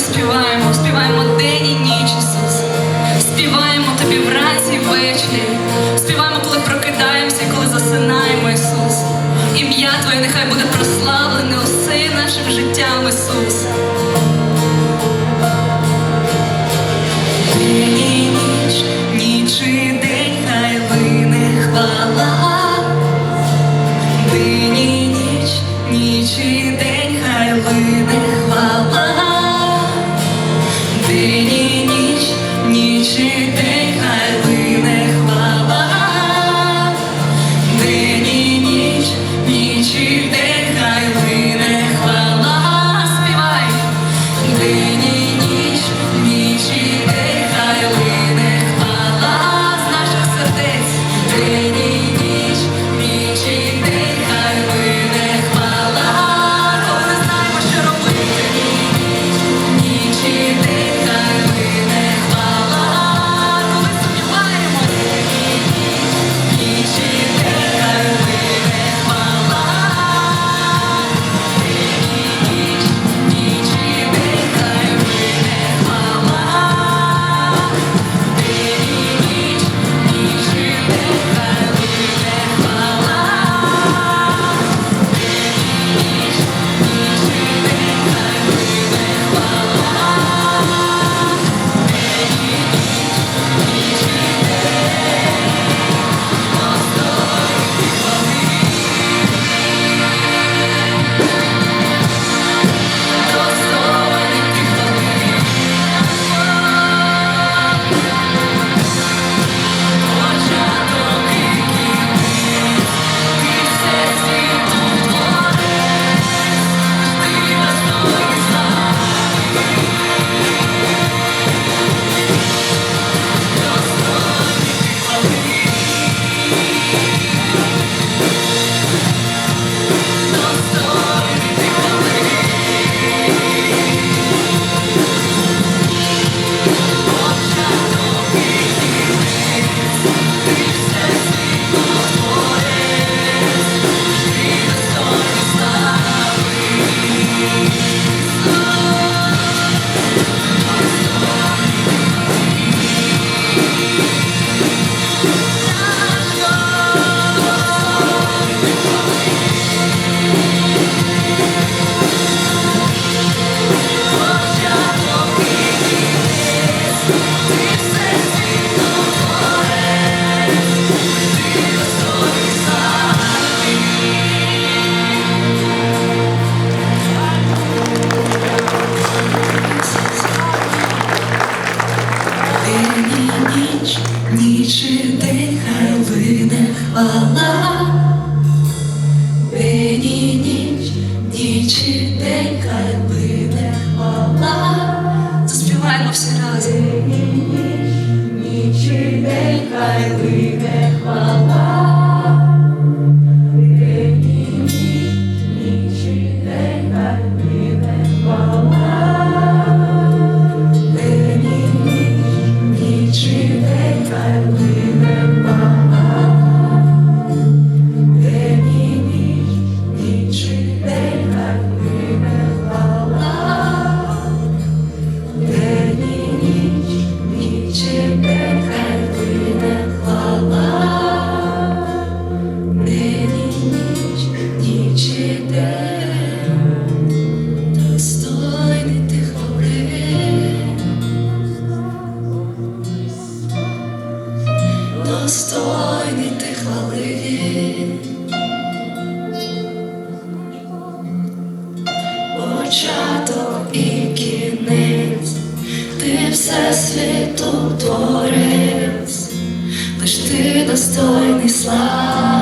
співаємо, співаємо день і ніч, Ісус, співаємо тобі вранці і ввечері, співаємо, коли прокидаємося, коли засинаємо, Ісус. Ім'я Твоє нехай буде прославлене усе нашим життям, Ісус. інший день хай лине хвала, день ніч, ніч і день хай лине хвала, заспіваємо всі разом. Ніч і день хай лине. початок і кінець, ти все світу творець, лиш ти достойний слави.